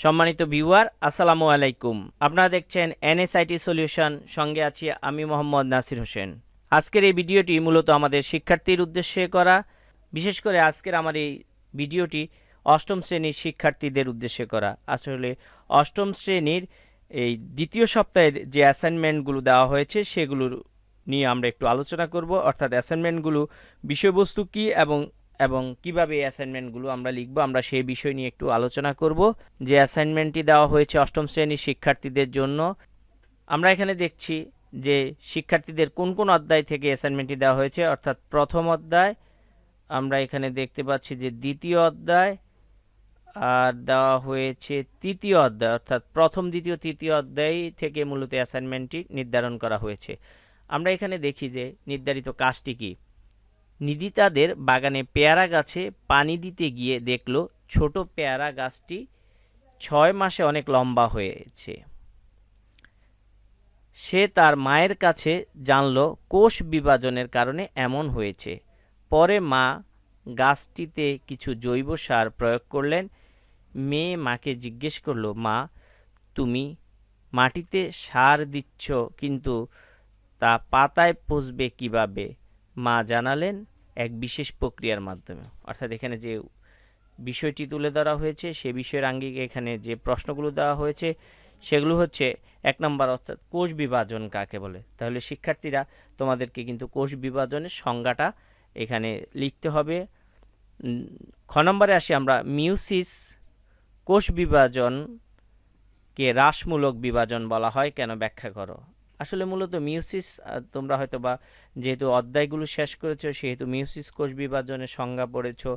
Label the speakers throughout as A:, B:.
A: সম্মানিত ভিউয়ার, আসসালামু আলাইকুম। আপনারা দেখছেন এনএসআইটি সলিউশন, সঙ্গে আছি আমি মোহাম্মদ নাসির হোসেন। আজকের এই ভিডিওটি মূলত আমাদের শিক্ষার্থীর উদ্দেশ্যে করা। বিশেষ করে আজকের আমার এই ভিডিওটি অষ্টম শ্রেণির শিক্ষার্থীদের উদ্দেশ্যে করা। আসলে অষ্টম শ্রেণির এই দ্বিতীয় সপ্তাহের যে অ্যাসাইনমেন্টগুলো দেওয়া হয়েছে সেগুলোর নিয়ে আমরা একটু আলোচনা করব। অর্থাৎ অ্যাসাইনমেন্টগুলো বিষয়বস্তু কী এবং এবং কীভাবে এই অ্যাসাইনমেন্টগুলো আমরা লিখব, আমরা সেই বিষয় নিয়ে একটু আলোচনা করব। যে অ্যাসাইনমেন্টটি দেওয়া হয়েছে অষ্টম শ্রেণির শিক্ষার্থীদের জন্য, আমরা এখানে দেখছি যে শিক্ষার্থীদের কোন কোন অধ্যায় থেকে অ্যাসাইনমেন্টটি দেওয়া হয়েছে, অর্থাৎ প্রথম অধ্যায়, আমরা এখানে দেখতে পাচ্ছি যে দ্বিতীয় অধ্যায়, আর দেওয়া হয়েছে তৃতীয় অধ্যায়, অর্থাৎ প্রথম, দ্বিতীয়, তৃতীয় অধ্যায় থেকে মূলত অ্যাসাইনমেন্টটি নির্ধারণ করা হয়েছে। আমরা এখানে দেখি যে নির্ধারিত কাজটি কী। নিধিতাদের বাগানে পেয়ারা গাছে পানি দিতে গিয়ে দেখল ছোট পেয়ারা গাছটি ছয় মাসে অনেক লম্বা হয়েছে। সে তার মায়ের কাছে জানলো কোষ বিভাজনের কারণে এমন হয়েছে। পরে মা গাছটিতে কিছু জৈব সার প্রয়োগ করলেন। মেয়ে মাকে জিজ্ঞেস করল, মা, তুমি মাটিতে সার দিচ্ছ, কিন্তু তা পাতায় পচবে কীভাবে? মা জানালেন এক বিশেষ প্রক্রিয়ার মাধ্যমে। অর্থাৎ এখানে যে বিষয়টি তুলে ধরা হয়েছে, সে বিষয়ের আঙ্গিকে এখানে যে প্রশ্নগুলো দেওয়া হয়েছে, সেগুলো হচ্ছে এক নম্বর, অর্থাৎ কোষ বিভাজন কাকে বলে? তাহলে শিক্ষার্থীরা, তোমাদেরকে কিন্তু কোষ বিভাজনের সংজ্ঞাটা এখানে লিখতে হবে। খ নম্বরে আসি আমরা, মিউসিস কোষ বিভাজনকে হ্রাসমূলক বিভাজন বলা হয়, কেন ব্যাখ্যা করো? আসলে মূলত মিউসিস তোমরা হয়তো বা যেহেতু অধ্যায়গুলো শেষ করেছ, সেহেতু মিউসিস কোষ বিভাজনের সংজ্ঞা পড়েছো,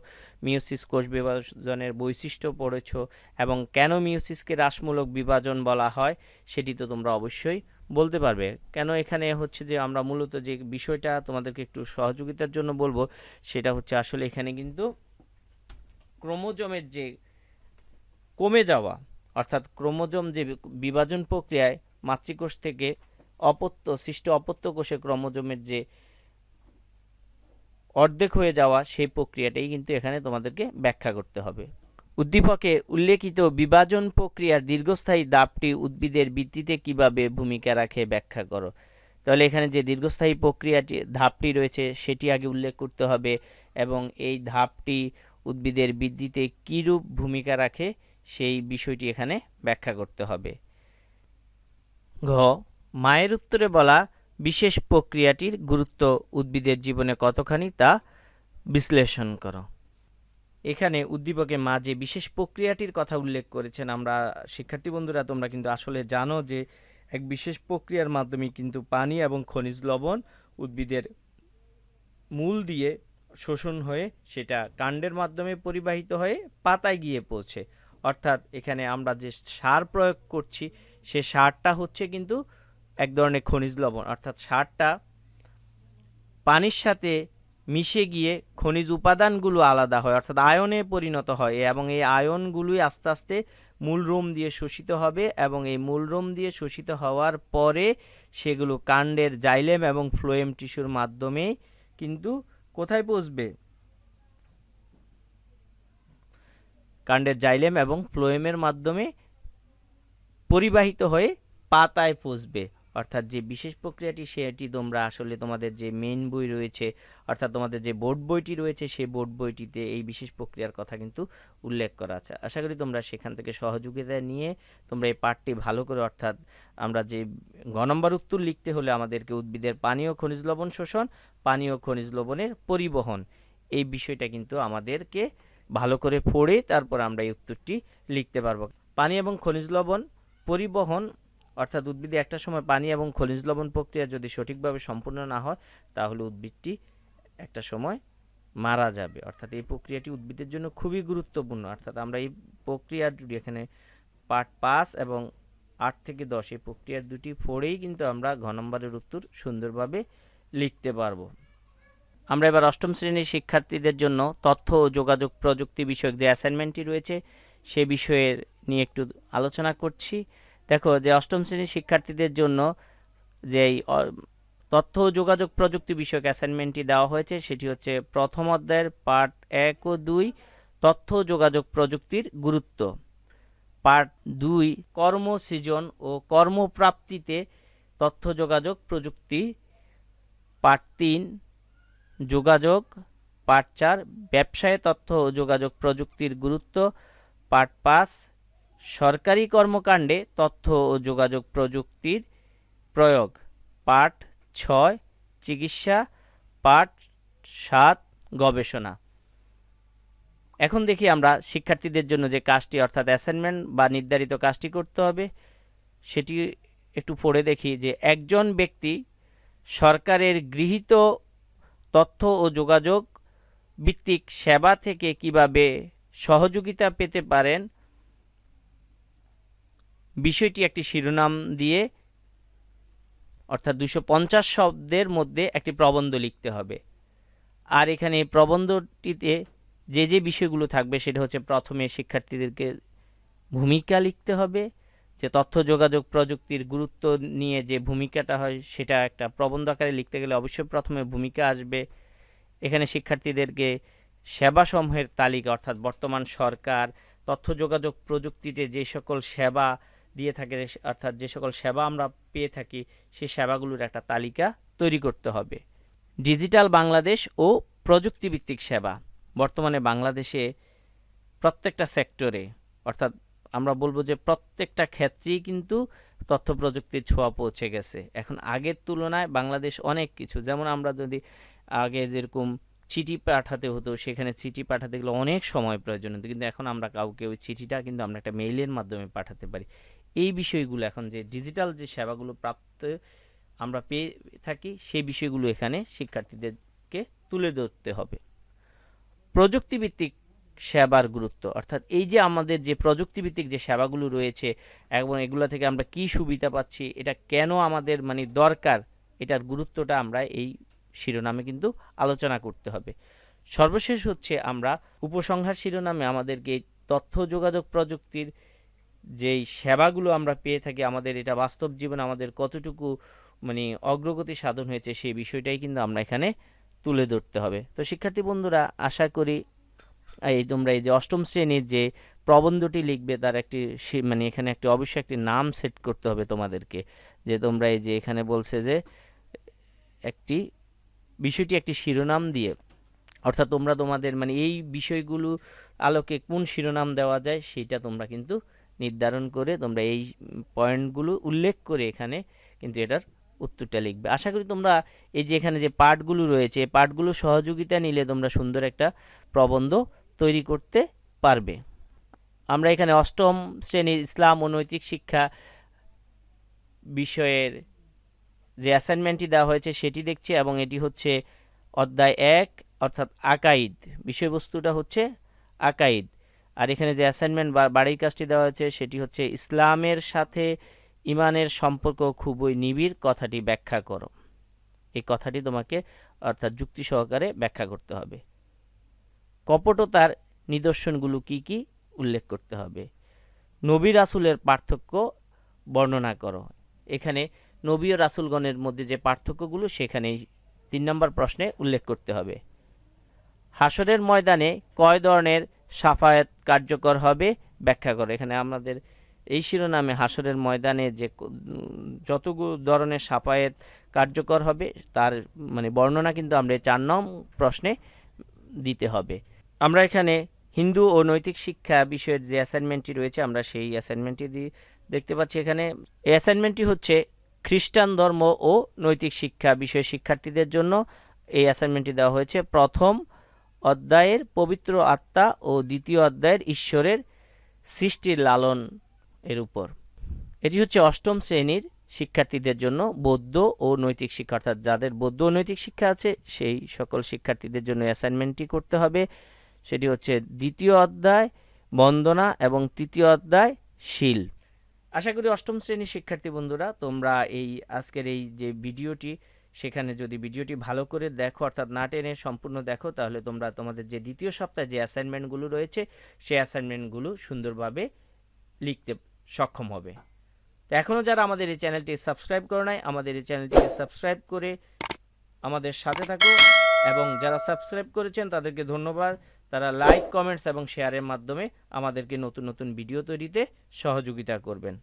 A: মিউসিস কোষ বিভাজনের বৈশিষ্ট্য পড়েছো এবং কেন মিউসিসকে হ্রাসমূলক বিভাজন বলা হয় সেটি তো তোমরা অবশ্যই বলতে পারবে। কেন এখানে হচ্ছে যে আমরা মূলত যে বিষয়টা তোমাদেরকে একটু সহযোগিতার জন্য বলব, সেটা হচ্ছে আসলে এখানে কিন্তু ক্রোমোজোমের যে কমে যাওয়া, অর্থাৎ ক্রোমোজোম যে বিভাজন প্রক্রিয়ায় মাতৃকোষ থেকে অপত্য, সৃষ্ট অপত্য কোষে ক্রোমোজোমের যে অর্ধেক হয়ে যাওয়া সেই প্রক্রিয়াটাই কিন্তু এখানে তোমাদেরকে ব্যাখ্যা করতে হবে। উদ্দীপকে উল্লেখিত বিভাজন প্রক্রিয়ার দীর্ঘস্থায়ী দাবটি উদ্ভিদের বৃদ্ধিতে কীভাবে ভূমিকা রাখে ব্যাখ্যা করো। তাহলে এখানে যে দীর্ঘস্থায়ী প্রক্রিয়াটি, ধাপটি রয়েছে সেটি আগে উল্লেখ করতে হবে এবং এই ধাপটি উদ্ভিদের বৃদ্ধিতে কীরূপ ভূমিকা রাখে সেই বিষয়টি এখানে ব্যাখ্যা করতে হবে। ঘ মায়ের উত্তরে বলা বিশেষ প্রক্রিয়াটির গুরুত্ব উদ্ভিদের জীবনে কতখানি তা বিশ্লেষণ করো। এখানে উদ্দীপকে মা যে বিশেষ প্রক্রিয়াটির কথা উল্লেখ করেছেন, আমরা শিক্ষার্থী বন্ধুরা তোমরা কিন্তু আসলে জানো যে এক বিশেষ প্রক্রিয়ার মাধ্যমে কিন্তু পানি এবং খনিজ লবণ উদ্ভিদের মূল দিয়ে শোষণ হয়ে সেটা কাণ্ডের মাধ্যমে পরিবাহিত হয়ে পাতায় গিয়ে পৌঁছে। অর্থাৎ এখানে আমরা যে সার প্রয়োগ করছি, সে সারটা হচ্ছে কিন্তু এক ধরনের খনিজ লবণ, অর্থাৎ সারটা পানির সাথে মিশে গিয়ে খনিজ উপাদানগুলো আলাদা হয়, অর্থাৎ আয়নে পরিণত হয় এবং এই আয়নগুলোই আস্তে আস্তে মূল রোম দিয়ে শোষিত হবে এবং এই মূল রোম দিয়ে শোষিত হওয়ার পরে সেগুলো কাণ্ডের জাইলেম এবং ফ্লোয়েম টিস্যুর মাধ্যমে কিন্তু কোথায় পৌঁছবে? কাণ্ডের জাইলেম এবং ফ্লোয়েমের মাধ্যমে পরিবাহিত হয়ে পাতায় পৌঁছবে। অর্থাৎ যে বিশেষ প্রক্রিয়াটি সেটি তোমরা আসলে তোমাদের যে মেইন বই রয়েছে, অর্থাৎ তোমাদের যে বোর্ড বইটি রয়েছে সেই বোর্ড বইটিতে এই বিশেষ প্রক্রিয়ার কথা কিন্তু উল্লেখ করা আছে। আশা করি তোমরা সেখান থেকে সহযোগিতা নিয়ে তোমরা এই পাঠটি ভালো করে, অর্থাৎ আমরা যে গ নম্বর উত্তর লিখতে হলে আমাদেরকে উদ্ভিদের পানীয় খনিজ লবণ শোষণ, পানীয় খনিজ লবণের পরিবহন, এই বিষয়টা কিন্তু আমাদেরকে ভালো করে পড়ে তারপর আমরা এই উত্তরটি লিখতে পারব। পানি এবং খনিজ লবণ পরিবহন অর্থাৎ উদ্ভিদে একটা সময় পানি এবং খনিজ লবণ প্রক্রিয়া যদি সঠিকভাবে সম্পূর্ণ না হয়, তাহলে উদ্ভিদটি একটা সময় মারা যাবে। অর্থাৎ এই প্রক্রিয়াটি উদ্ভিদের জন্য খুবই গুরুত্বপূর্ণ। অর্থাৎ আমরা এই প্রক্রিয়া দুটি, এখানে পার্ট পাঁচ এবং আট থেকে দশ, এই প্রক্রিয়ার দুটি পড়েই কিন্তু আমরা ঘ নম্বরের উত্তর সুন্দরভাবে লিখতে পারব। আমরা এবার অষ্টম শ্রেণির শিক্ষার্থীদের জন্য তথ্য ও যোগাযোগ প্রযুক্তি বিষয়ক যে অ্যাসাইনমেন্টটি রয়েছে, সে বিষয়ের নিয়ে একটু আলোচনা করছি। দেখো যে অষ্টম শ্রেণির শিক্ষার্থীদের জন্য যে তথ্য ও যোগাযোগ প্রযুক্তি বিষয়ক অ্যাসাইনমেন্টটি দেওয়া হয়েছে, সেটি হচ্ছে প্রথম অধ্যায়ের পার্ট এক ও দুই, তথ্য যোগাযোগ প্রযুক্তির গুরুত্ব। পার্ট দুই কর্মসৃজন ও কর্মপ্রাপ্তিতে তথ্য যোগাযোগ প্রযুক্তি। পার্ট তিন, যোগাযোগ। পার্ট চার, ব্যবসায় তথ্য ও যোগাযোগ প্রযুক্তির গুরুত্ব। পার্ট পাঁচ সরকারি কর্মকাণ্ডে তথ্য ও যোগাযোগ প্রযুক্তির প্রয়োগ। পার্ট ছয়, চিকিৎসা। পার্ট সাত, গবেষণা। এখন দেখি আমরা শিক্ষার্থীদের জন্য যে কাজটি, অর্থাৎ অ্যাসাইনমেন্ট বা নির্ধারিত কাজটি করতে হবে, সেটি একটু পড়ে দেখি যে একজন ব্যক্তি সরকারের গৃহীত তথ্য ও যোগাযোগ ভিত্তিক সেবা থেকে কীভাবে সহযোগিতা পেতে পারেন বিষয়টি একটি শিরোনাম দিয়ে অর্থাৎ দুশো পঞ্চাশ শব্দের মধ্যে একটি প্রবন্ধ লিখতে হবে। আর এখানে প্রবন্ধটিতে যে যে বিষয়গুলো থাকবে সেটা হচ্ছে প্রথমে শিক্ষার্থীদেরকে ভূমিকা লিখতে হবে, যে তথ্য, যোগাযোগ, প্রযুক্তির গুরুত্ব নিয়ে যে ভূমিকাটা হয় সেটা একটা প্রবন্ধ আকারে লিখতে গেলে অবশ্যই প্রথমে ভূমিকা আসবে। এখানে শিক্ষার্থীদেরকে সেবাসমূহের তালিকা, অর্থাৎ বর্তমান সরকার, তথ্য, যোগাযোগ, প্রযুক্তিতে যে সকল সেবা দিয়ে থাকে অর্থাৎ যে সকল সেবা আমরা পেয়ে থাকি সেই সেবাগুলোর একটা তালিকা তৈরি করতে হবে। ডিজিটাল বাংলাদেশ ও প্রযুক্তিভিত্তিক সেবা। বর্তমানে বাংলাদেশে প্রত্যেকটা সেক্টরে, অর্থাৎ আমরা বলব যে প্রত্যেকটা ক্ষেত্রেই কিন্তু তথ্য প্রযুক্তির ছোঁয়া পৌঁছে গেছে। এখন আগের তুলনায় বাংলাদেশ অনেক কিছু। যেমন আমরা যদি আগে যেরকম চিঠি পাঠাতে হতো, সেখানে চিঠি পাঠাতে গেলে অনেক সময় প্রয়োজন হতো। কিন্তু এখন আমরা কাউকে ওই চিঠিটা কিন্তু আমরা একটা মেইলের মাধ্যমে পাঠাতে পারি। এই বিষয়গুলো এখন যে ডিজিটাল যে সেবাগুলো প্রাপ্ত আমরা পেয়ে থাকি, সেই বিষয়গুলো এখানে শিক্ষার্থীদেরকে তুলে ধরতে হবে। প্রযুক্তিভিত্তিক সেবার গুরুত্ব, অর্থাৎ এই যে আমাদের যে প্রযুক্তিভিত্তিক যে সেবাগুলো রয়েছে, এবং এগুলো থেকে আমরা কি সুবিধা পাচ্ছি, এটা কেন আমাদের মানে দরকার, এটার গুরুত্বটা আমরা এই শিরোনামে কিন্তু আলোচনা করতে হবে। সর্বশেষ হচ্ছে আমরা উপসংহার শিরোনামে আমাদেরকে তথ্য যোগাযোগ প্রযুক্তির যেই সেবাগুলো আমরা পেয়ে থাকি, আমাদের এটা বাস্তব জীবনে আমাদের কতটুকু মানে অগ্রগতি সাধন হয়েছে সেই বিষয়টাই কিন্তু আমরা এখানে তুলে ধরতে হবে। তো শিক্ষার্থী বন্ধুরা, আশা করি এই তোমরা এই যে অষ্টম শ্রেণির যে প্রবন্ধটি লিখবে, তার একটি মানে এখানে একটি অবশ্যই একটি নাম সেট করতে হবে তোমাদেরকে। যে তোমরা এই যে এখানে বলছে যে একটি, বিষয়টি একটি শিরোনাম দিয়ে, অর্থাৎ তোমরা তোমাদের মানে এই বিষয়গুলো আলোকে কোন শিরোনাম দেওয়া যায়, সেটা তোমরা কিন্তু নির্ধারণ করে তোমরা এই পয়েন্টগুলো উল্লেখ করে এখানে কিন্তু এটার উত্তরটা লিখবে। আশা করি তোমরা এই যে এখানে যে পার্টগুলো রয়েছে পার্টগুলো সহযোগিতা নিলে তোমরা সুন্দর একটা প্রবন্ধ তৈরি করতে পারবে। আমরা এখানে অষ্টম শ্রেণির ইসলাম ও নৈতিক শিক্ষা বিষয়ের যে অ্যাসাইনমেন্টটি দেওয়া হয়েছে সেটি দেখছি এবং এটি হচ্ছে অধ্যায় এক, অর্থাৎ আকাইদ। বিষয়বস্তুটা হচ্ছে আকাইদ। আর এখানে যে অ্যাসাইনমেন্ট বা বাড়ির কাজটি দেওয়া হয়েছে, সেটি হচ্ছে ইসলামের সাথে ইমানের সম্পর্ক খুবই নিবিড়, কথাটি ব্যাখ্যা করো। এই কথাটি তোমাকে অর্থাৎ যুক্তি সহকারে ব্যাখ্যা করতে হবে। কপটতার নিদর্শনগুলো কি কি? উল্লেখ করতে হবে। নবী রাসুলের পার্থক্য বর্ণনা করো। এখানে নবী ও রাসুলগণের মধ্যে যে পার্থক্যগুলো, সেখানেই তিন নম্বর প্রশ্নে উল্লেখ করতে হবে। হাসরের ময়দানে কয় ধরনের সাফায়াত কার্যকর হবে, ব্যাখ্যা করে। এখানে আমাদের এই শিরোনামে হাসরের ময়দানে যে যতগুলো ধরনের সাফায়েত কার্যকর হবে, তার মানে বর্ণনা কিন্তু আমরা চার নং প্রশ্নে দিতে হবে। আমরা এখানে হিন্দু ও নৈতিক শিক্ষা বিষয়ের যে অ্যাসাইনমেন্টটি রয়েছে, আমরা সেই অ্যাসাইনমেন্টটি দিয়ে দেখতে পাচ্ছি এখানে। এই অ্যাসাইনমেন্টটি হচ্ছে খ্রিস্টান ধর্ম ও নৈতিক শিক্ষা বিষয় শিক্ষার্থীদের জন্য। এই অ্যাসাইনমেন্টটি দেওয়া হয়েছে প্রথম অধ্যায়ের পবিত্র আত্মা ও দ্বিতীয় অধ্যায়ের ঈশ্বরের সৃষ্টির লালন এর উপর। এটি হচ্ছে অষ্টম শ্রেণির শিক্ষার্থীদের জন্য বৌদ্ধ ও নৈতিক শিক্ষা, অর্থাৎ যাদের বৌদ্ধ ও নৈতিক শিক্ষা আছে, সেই সকল শিক্ষার্থীদের জন্য অ্যাসাইনমেন্টটি করতে হবে। সেটি হচ্ছে দ্বিতীয় অধ্যায়, বন্দনা এবং তৃতীয় অধ্যায়, শীল। আশা করি অষ্টম শ্রেণির শিক্ষার্থী বন্ধুরা, তোমরা এই আজকের এই যে ভিডিওটি সেখানে যদি ভিডিওটি ভালো করে দেখো, অর্থাৎ না টেনে সম্পূর্ণ দেখো, তাহলে তোমরা তোমাদের যে দ্বিতীয় সপ্তাহে যে অ্যাসাইনমেন্টগুলো রয়েছে, সেই অ্যাসাইনমেন্টগুলো সুন্দরভাবে লিখতে সক্ষম হবে। তো এখনও যারা আমাদের এই চ্যানেলটি সাবস্ক্রাইব করে নাই, আমাদের এই চ্যানেলটিকে সাবস্ক্রাইব করে আমাদের সাথে থাকো এবং যারা সাবস্ক্রাইব করেছেন, তাদেরকে ধন্যবাদ। তারা লাইক, কমেন্টস এবং শেয়ারের মাধ্যমে আমাদেরকে নতুন নতুন ভিডিও তৈরিতে সহযোগিতা করবেন।